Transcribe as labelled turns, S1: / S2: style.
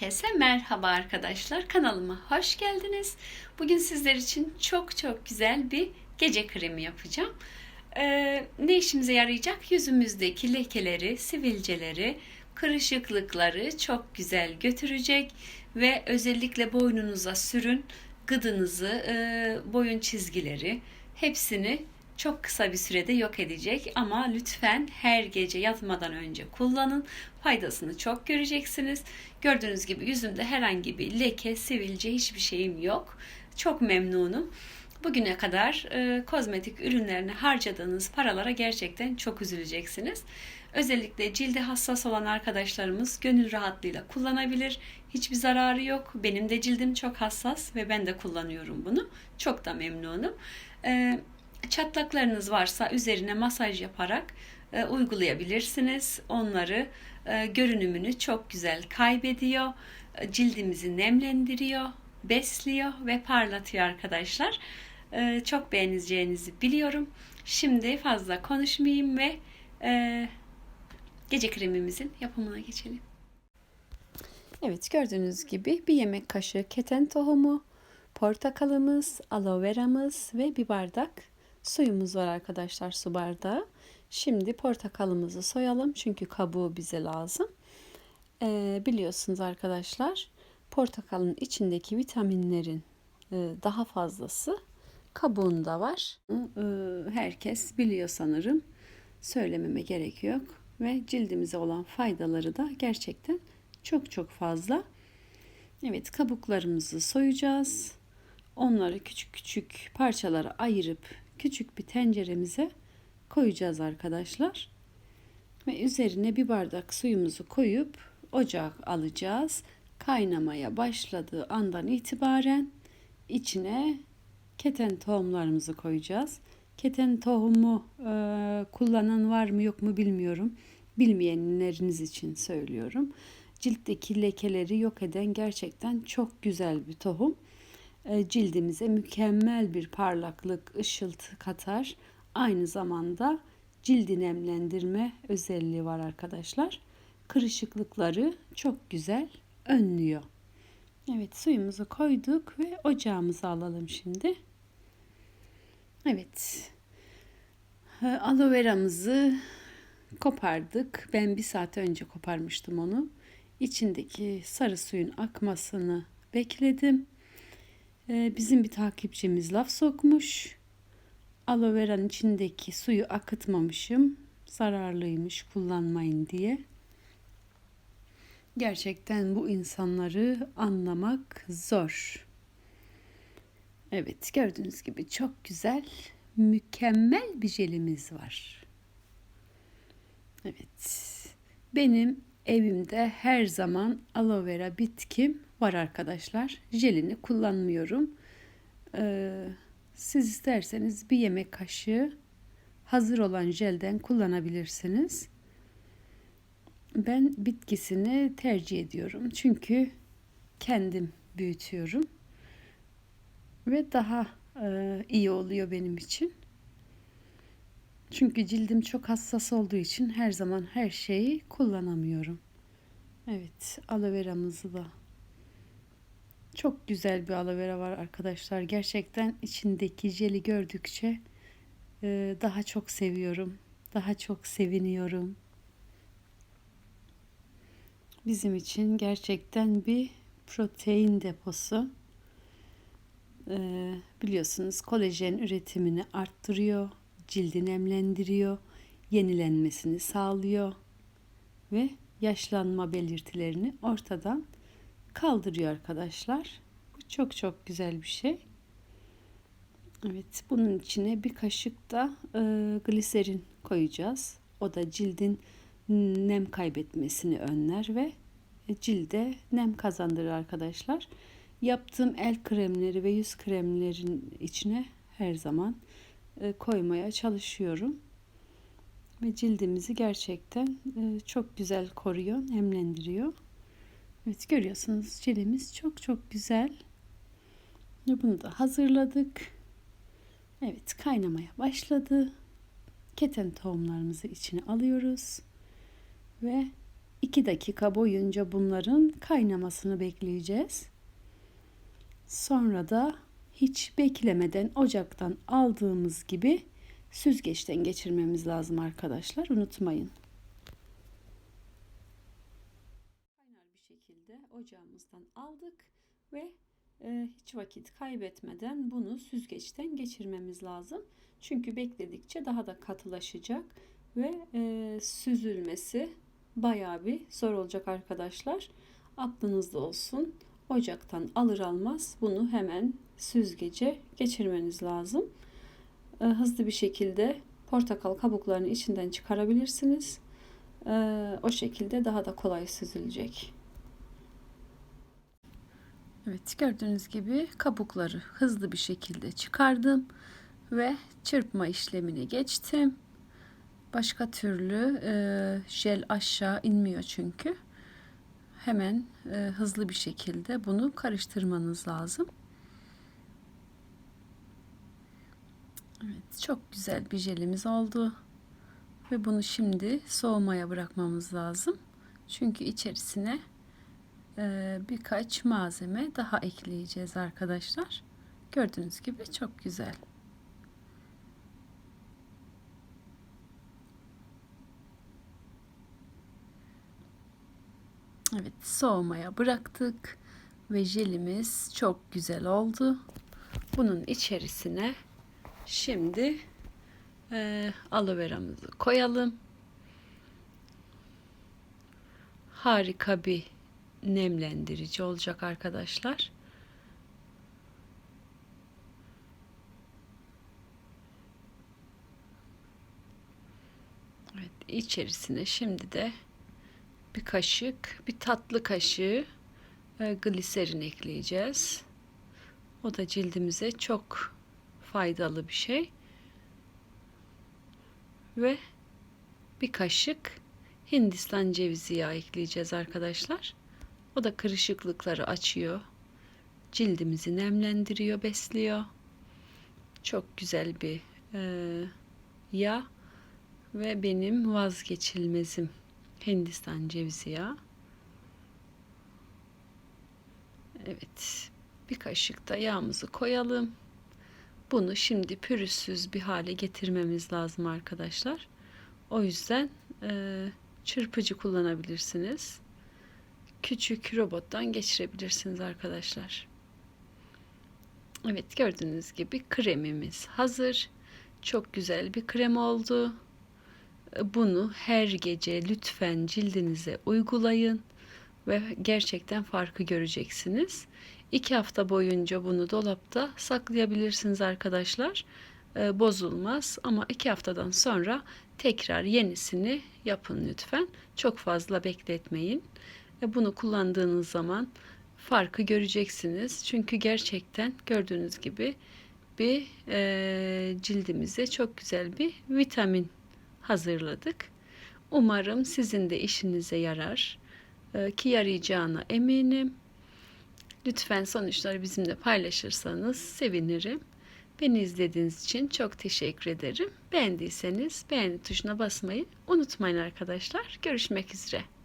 S1: Herkese merhaba arkadaşlar. Kanalıma hoş geldiniz. Bugün sizler için çok çok güzel bir gece kremi yapacağım. Ee, ne işimize yarayacak? Yüzümüzdeki lekeleri, sivilceleri, kırışıklıkları çok güzel götürecek ve özellikle boynunuza sürün gıdınızı, e, boyun çizgileri hepsini çok kısa bir sürede yok edecek ama lütfen her gece yatmadan önce kullanın. Faydasını çok göreceksiniz. Gördüğünüz gibi yüzümde herhangi bir leke, sivilce hiçbir şeyim yok. Çok memnunum. Bugüne kadar e, kozmetik ürünlerine harcadığınız paralara gerçekten çok üzüleceksiniz. Özellikle cildi hassas olan arkadaşlarımız gönül rahatlığıyla kullanabilir. Hiçbir zararı yok. Benim de cildim çok hassas ve ben de kullanıyorum bunu. Çok da memnunum. E, çatlaklarınız varsa üzerine masaj yaparak e, uygulayabilirsiniz. Onları e, görünümünü çok güzel kaybediyor. E, cildimizi nemlendiriyor, besliyor ve parlatıyor arkadaşlar. E, çok beğeneceğinizi biliyorum. Şimdi fazla konuşmayayım ve e, gece kremimizin yapımına geçelim. Evet gördüğünüz gibi bir yemek kaşığı keten tohumu, portakalımız, aloe veramız ve bir bardak suyumuz var arkadaşlar su bardağı. Şimdi portakalımızı soyalım çünkü kabuğu bize lazım. Ee, biliyorsunuz arkadaşlar portakalın içindeki vitaminlerin e, daha fazlası kabuğunda var. E, herkes biliyor sanırım. Söylememe gerek yok. Ve cildimize olan faydaları da gerçekten çok çok fazla. Evet kabuklarımızı soyacağız. Onları küçük küçük parçalara ayırıp küçük bir tenceremize koyacağız arkadaşlar. Ve üzerine bir bardak suyumuzu koyup ocağa alacağız. Kaynamaya başladığı andan itibaren içine keten tohumlarımızı koyacağız. Keten tohumu e, kullanan var mı yok mu bilmiyorum. Bilmeyenleriniz için söylüyorum. Ciltteki lekeleri yok eden gerçekten çok güzel bir tohum. E, cildimize mükemmel bir parlaklık, ışıltı katar. Aynı zamanda cildi nemlendirme özelliği var arkadaşlar. Kırışıklıkları çok güzel önlüyor. Evet suyumuzu koyduk ve ocağımıza alalım şimdi. Evet. E, aloe veramızı kopardık. Ben bir saat önce koparmıştım onu. İçindeki sarı suyun akmasını bekledim. Ee, bizim bir takipçimiz laf sokmuş. Aloe vera'nın içindeki suyu akıtmamışım. Zararlıymış kullanmayın diye. Gerçekten bu insanları anlamak zor. Evet gördüğünüz gibi çok güzel, mükemmel bir jelimiz var. Evet. Benim evimde her zaman aloe vera bitkim var arkadaşlar. Jelini kullanmıyorum. Ee, siz isterseniz bir yemek kaşığı hazır olan jelden kullanabilirsiniz. Ben bitkisini tercih ediyorum. Çünkü kendim büyütüyorum. Ve daha e, iyi oluyor benim için. Çünkü cildim çok hassas olduğu için her zaman her şeyi kullanamıyorum. Evet, aloe veramızı da çok güzel bir aloe vera var arkadaşlar. Gerçekten içindeki jeli gördükçe e, daha çok seviyorum. Daha çok seviniyorum. Bizim için gerçekten bir protein deposu. E, biliyorsunuz kolajen üretimini arttırıyor, cildi nemlendiriyor, yenilenmesini sağlıyor ve yaşlanma belirtilerini ortadan kaldırıyor arkadaşlar. Bu çok çok güzel bir şey. Evet bunun içine bir kaşık da e, gliserin koyacağız. O da cildin nem kaybetmesini önler ve cilde nem kazandırır arkadaşlar. Yaptığım el kremleri ve yüz kremlerin içine her zaman e, koymaya çalışıyorum. Ve cildimizi gerçekten e, çok güzel koruyor, nemlendiriyor. Evet görüyorsunuz jelimiz çok çok güzel. Bunu da hazırladık. Evet kaynamaya başladı. Keten tohumlarımızı içine alıyoruz. Ve 2 dakika boyunca bunların kaynamasını bekleyeceğiz. Sonra da hiç beklemeden ocaktan aldığımız gibi süzgeçten geçirmemiz lazım arkadaşlar. Unutmayın. Kaynar bir şekilde ocağımızdan aldık ve e, hiç vakit kaybetmeden bunu süzgeçten geçirmemiz lazım. Çünkü bekledikçe daha da katılaşacak ve e, süzülmesi bayağı bir zor olacak arkadaşlar. Aklınızda olsun. Ocaktan alır almaz bunu hemen süzgece geçirmeniz lazım. E, hızlı bir şekilde portakal kabuklarını içinden çıkarabilirsiniz. E, o şekilde daha da kolay süzülecek. Evet gördüğünüz gibi kabukları hızlı bir şekilde çıkardım ve çırpma işlemine geçtim. Başka türlü e, jel aşağı inmiyor çünkü. Hemen e, hızlı bir şekilde bunu karıştırmanız lazım. Evet çok güzel bir jelimiz oldu. Ve bunu şimdi soğumaya bırakmamız lazım. Çünkü içerisine e, birkaç malzeme daha ekleyeceğiz arkadaşlar. Gördüğünüz gibi çok güzel. Evet soğumaya bıraktık ve jelimiz çok güzel oldu. Bunun içerisine şimdi e, aloe veramızı koyalım. Harika bir nemlendirici olacak arkadaşlar. Evet, içerisine şimdi de bir kaşık, bir tatlı kaşığı e, gliserin ekleyeceğiz. O da cildimize çok faydalı bir şey. Ve bir kaşık Hindistan cevizi yağı ekleyeceğiz arkadaşlar. O da kırışıklıkları açıyor. Cildimizi nemlendiriyor, besliyor. Çok güzel bir e, yağ ve benim vazgeçilmezim Hindistan cevizi yağı. Evet. Bir kaşık da yağımızı koyalım. Bunu şimdi pürüzsüz bir hale getirmemiz lazım arkadaşlar. O yüzden e, çırpıcı kullanabilirsiniz. Küçük robottan geçirebilirsiniz arkadaşlar. Evet gördüğünüz gibi kremimiz hazır. Çok güzel bir krem oldu. Bunu her gece lütfen cildinize uygulayın ve gerçekten farkı göreceksiniz. İki hafta boyunca bunu dolapta saklayabilirsiniz arkadaşlar. Ee, bozulmaz ama iki haftadan sonra tekrar yenisini yapın lütfen. Çok fazla bekletmeyin. E, bunu kullandığınız zaman farkı göreceksiniz. Çünkü gerçekten gördüğünüz gibi bir e, cildimize çok güzel bir vitamin hazırladık. Umarım sizin de işinize yarar. E, ki yarayacağına eminim. Lütfen sonuçları bizimle paylaşırsanız sevinirim. Beni izlediğiniz için çok teşekkür ederim. Beğendiyseniz beğeni tuşuna basmayı unutmayın arkadaşlar. Görüşmek üzere.